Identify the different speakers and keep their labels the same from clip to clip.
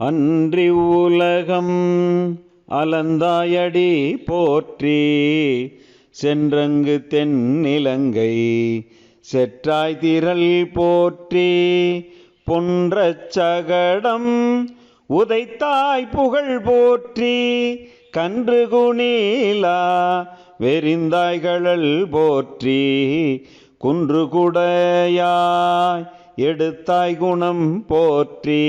Speaker 1: அன்றி உலகம் அலந்தாயடி போற்றி சென்றங்கு தென்னிலங்கை செற்றாய் திரள் போற்றி பொன்ற சகடம் உதைத்தாய் புகழ் போற்றி கன்று குணிலா வெறிந்தாய்களல் போற்றி குன்று குடையாய் எடுத்தாய் குணம் போற்றி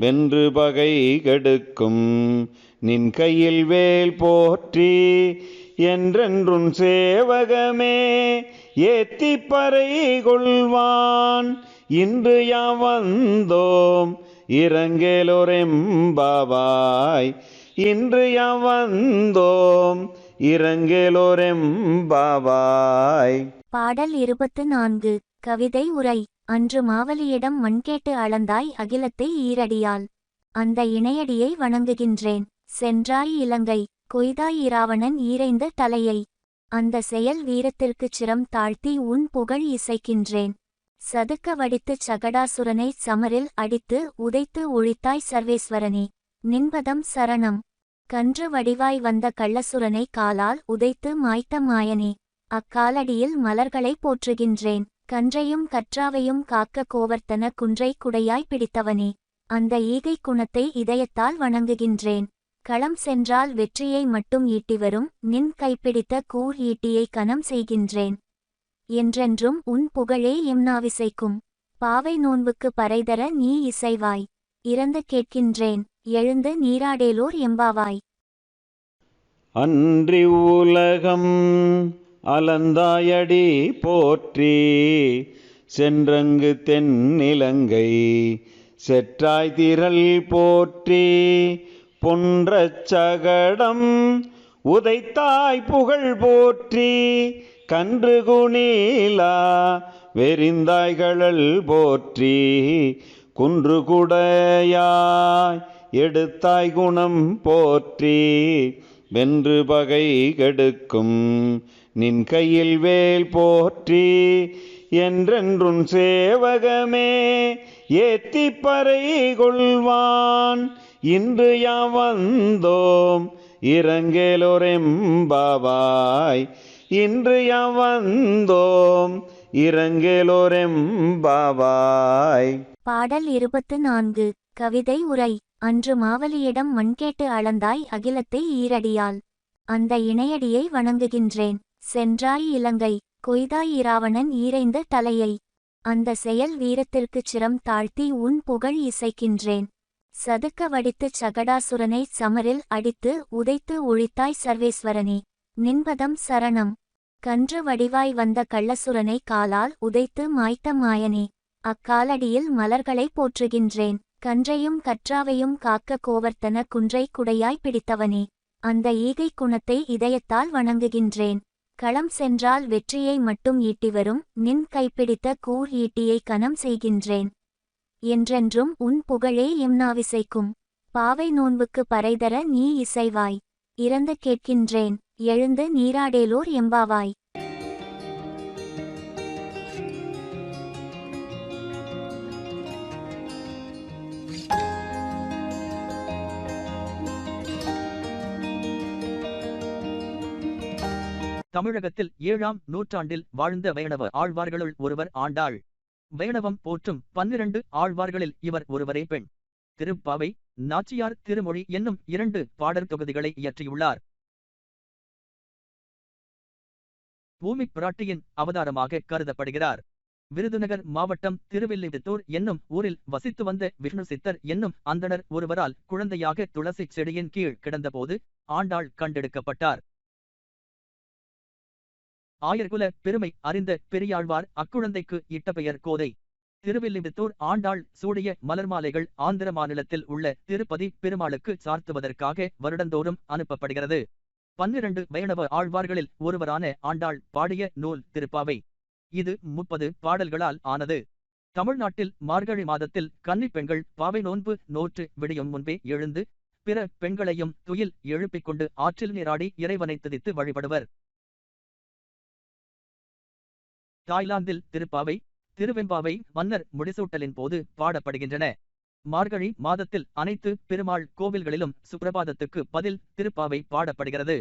Speaker 1: வென்று பகை கெடுக்கும். நின் கையில் வேல் போற்றி என்றென்றும் சேவகமே ஏத்தி பறை கொள்வான். இன்று யாம் வந்தோம் இரங்கேலோரெம்பாவாய் இன்று யாம் வந்தோம் இரங்கேலோரெம்பாவாய்
Speaker 2: பாடல் இருபத்து நான்கு கவிதை உரை. அன்று மாவலியிடம் மண்கேட்டு அளந்தாய் அகிலத்தை ஈரடியால். அந்த இணையடியை வணங்குகின்றேன். சென்றாய் இலங்கை. கொய்தாய் இராவணன் ஈரைந்த தலையை. அந்த செயல் வீரத்திற்குச் சிரம் தாழ்த்தி உன் புகழ் இசைக்கின்றேன். சதுக்க வடித்துச் சகடாசுரனை சமரில் அடித்து உதைத்து ஒழித்தாய் சர்வேஸ்வரனே. நின்பதம் சரணம். கன்று வடிவாய் வந்த கள்ளசுரனை காலால் உதைத்து மாய்த்த மாயனே. அக்காலடியில் மலர்களை போற்றுகின்றேன். கன்றையும் கற்றாவையும் காக்க கோவர்த்தன குன்றை குடையாய் பிடித்தவனே அந்த ஈகை குணத்தை இதயத்தால் வணங்குகின்றேன். களம் சென்றால் வெற்றியை மட்டும் ஈட்டி வரும் நின் கைப்பிடித்த கூர் ஈட்டியை கனம் செய்கின்றேன். என்றென்றும் உன் புகழே எம்னாவிசைக்கும் பாவை நோன்புக்கு பறைதர நீ இசைவாய். இறந்து கேட்கின்றேன் எழுந்து நீராடேலோர் எம்பாவாய்.
Speaker 1: அன்றி உலகம் அலந்தாயடி போற்றி சென்றங்கு தென்னிலங்கை செற்றாய் திரள் போற்றி பொன்ற சகடம் உதைத்தாய் புகழ் போற்றி கன்று குணிலா வெறிந்தாய்களல் போற்றி குன்று குடையாய் எடுத்தாய் குணம் போற்றி. வென்று பகை கெடுக்கும். நின் கையில் வேல் போற்றி என்றென்றும் சேவகமே ஏத்தி பறை கொள்வான். இன்று யாம் வந்தோம் இரங்கேலோரெம்பாவாய் இன்று யாம் வந்தோம் இறங்கேலோரெம்பாவாய்.
Speaker 2: பாடல் இருபத்து நான்கு கவிதை உரை. அன்று மாவலியிடம் மண்கேட்டு அளந்தாய் அகிலத்தை ஈரடியால். அந்த இணையடியை வணங்குகின்றேன். சென்றாய் இலங்கை கொய்தாய் இராவணன் ஈரைந்த தலையை. அந்த செயல் வீரத்திற்குச் சிரம் தாழ்த்தி உன் புகழ் இசைக்கின்றேன். சதுக்க வடித்துச் சகடாசுரனை சமரில் அடித்து உதைத்து ஒழித்தாய் சர்வேஸ்வரனே. நின்பதம் சரணம். கன்று வடிவாய் வந்த கள்ளசுரனை காலால் உதைத்து மாய்த்த மாயனே அக்காலடியில் மலர்களை போற்றுகின்றேன். கன்றையும் கற்றாவையும் காக்க கோவர்த்தன குன்றை குடையாய் பிடித்தவனே அந்த ஈகை குணத்தை இதயத்தால் வணங்குகின்றேன். களம் சென்றால் வெற்றியை மட்டும் ஈட்டி வரும் நின் கைப்பிடித்த கூர் ஈட்டியை கனம் செய்கின்றேன். என்றென்றும் உன் புகழே எம்னாவிசைக்கும். பாவை நோன்புக்கு பறைதர நீ இசைவாய். இறந்து கேட்கின்றேன். எழுந்து நீராடேலோர் எம்பாவாய்.
Speaker 3: தமிழகத்தில் ஏழாம் நூற்றாண்டில் வாழ்ந்த வைணவ ஆழ்வார்களுள் ஒருவர் ஆண்டாள். வைணவம் போற்றும் பன்னிரண்டு ஆழ்வார்களில் இவர் ஒருவரே பெண். திருப்பாவை நாச்சியார் திருமொழி என்னும் இரண்டு பாடற் தொகுதிகளை இயற்றியுள்ளார். பூமி பிராட்டியின் அவதாரமாக கருதப்படுகிறார். விருதுநகர் மாவட்டம் திருவில்லிபுத்தூர் என்னும் ஊரில் வசித்து வந்த விஷ்ணு சித்தர் என்னும் அந்தணர் ஒருவரால் குழந்தையாக துளசி செடியின் கீழ் கிடந்தபோது ஆண்டாள் கண்டெடுக்கப்பட்டார். ஆயர்குல பெருமை அறிந்த பெரியாழ்வார் அக்குழந்தைக்கு இட்ட பெயர் கோதை. திருவில்லிபுத்தூர் ஆண்டாள் சூடிய மலர்மாலைகள் ஆந்திர மாநிலத்தில் உள்ள திருப்பதி பெருமாளுக்கு சார்த்துவதற்காக வருடந்தோறும் அனுப்பப்படுகிறது. பன்னிரண்டு வைணவ ஆழ்வார்களில் ஒருவரான ஆண்டாள் பாடிய நூல் திருப்பாவை. இது முப்பது பாடல்களால் ஆனது. தமிழ்நாட்டில் மார்கழி மாதத்தில் கன்னிப் பெண்கள் பாவை நோன்பு நோற்று விடியும் முன்பே எழுந்து பிற பெண்களையும் துயில் எழுப்பிக் கொண்டு ஆற்றில் நீராடி இறைவனை துதித்து வழிபடுவர். தாய்லாந்தில் திருப்பாவை திருவெம்பாவை மன்னர் முடிசூட்டலின் போது பாடப்படுகின்றன. மார்கழி மாதத்தில் அனைத்து பெருமாள் கோவில்களிலும் சுப்பிரபாதத்துக்கு பதில் திருப்பாவை பாடப்படுகிறது.